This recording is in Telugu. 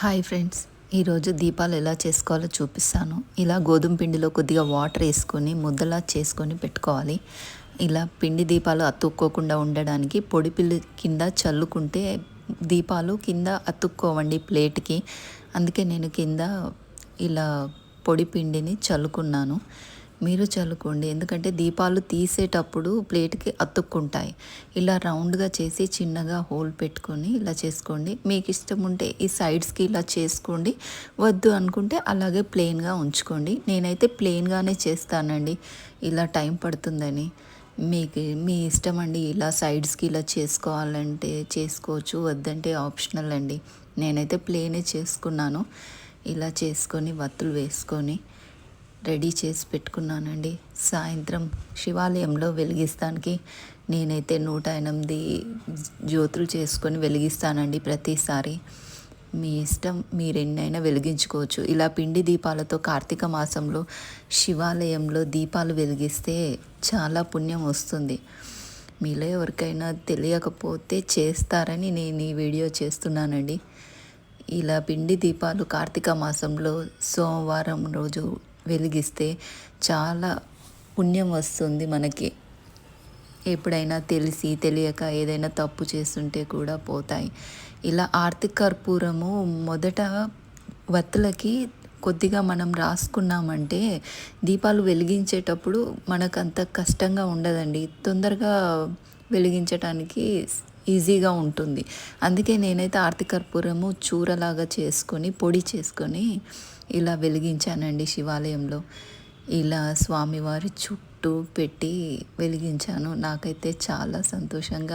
హాయ్ ఫ్రెండ్స్ ఈరోజు దీపాలు ఎలా చేసుకోవాలో చూపిస్తాను. ఇలా గోధుమ పిండిలో కొద్దిగా వాటర్ వేసుకొని ముద్దలా చేసుకొని పెట్టుకోవాలి. ఇలా పిండి దీపాలు అతుక్కోకుండా ఉండడానికి పొడి పిల్లి కింద చల్లుకుంటే దీపాలు కింద అతుక్కోవండి ప్లేట్కి. అందుకే నేను కింద ఇలా పొడి పిండిని చల్లుకున్నాను. మీరు చల్లుకోండి. ఎందుకంటే దీపాలు తీసేటప్పుడు ప్లేట్కి అతుక్కుంటాయి. ఇలా రౌండ్గా చేసి చిన్నగా హోల్ పెట్టుకొని ఇలా చేసుకోండి. మీకు ఇష్టం ఉంటే ఈ సైడ్స్కి ఇలా చేసుకోండి. వద్దు అనుకుంటే అలాగే ప్లెయిన్గా ఉంచుకోండి. నేనైతే ప్లెయిన్గానే చేస్తానండి. ఇలా టైం పడుతుందని. మీకు మీ ఇష్టం అండి ఇలా సైడ్స్కి ఇలా చేసుకోవాలంటే చేసుకోవచ్చు. వద్దంటే ఆప్షనల్ అండి. నేనైతే ప్లేనే చేసుకున్నాను. ఇలా చేసుకొని వత్తులు వేసుకొని రెడీ చేసి పెట్టుకున్నానండి. సాయంత్రం శివాలయంలో వెలిగిస్తానికి నేనైతే నూట ఎనిమిది జ్యోతులు చేసుకొని వెలిగిస్తానండి ప్రతిసారి. మీ ఇష్టం మీరెన్నైనా వెలిగించుకోవచ్చు. ఇలా పిండి దీపాలతో కార్తీక మాసంలో శివాలయంలో దీపాలు వెలిగిస్తే చాలా పుణ్యం వస్తుంది. మీలో ఎవరికైనా తెలియకపోతే చేస్తారని నేను ఈ వీడియో చేస్తున్నానండి. ఇలా పిండి దీపాలు కార్తీక మాసంలో సోమవారం రోజు వెలిగిస్తే చాలా పుణ్యం వస్తుంది మనకి. ఎప్పుడైనా తెలిసి తెలియక ఏదైనా తప్పు చేస్తుంటే కూడా పోతాయి. ఇలా ఆర్తిక కర్పూరము మొదట వత్తులకి కొద్దిగా మనం రాసుకున్నామంటే దీపాలు వెలిగించేటప్పుడు మనకు అంత కష్టంగా ఉండదండి. తొందరగా వెలిగించడానికి ఈజీగా ఉంటుంది. అందుకే నేనైతే ఆర్తి కర్పూరము చూరలాగా చేసుకొని పొడి చేసుకొని ఇలా వెలిగించానండి శివాలయంలో. ఇలా స్వామివారి చుట్టూ పెట్టి వెలిగించాను. నాకైతే చాలా సంతోషంగా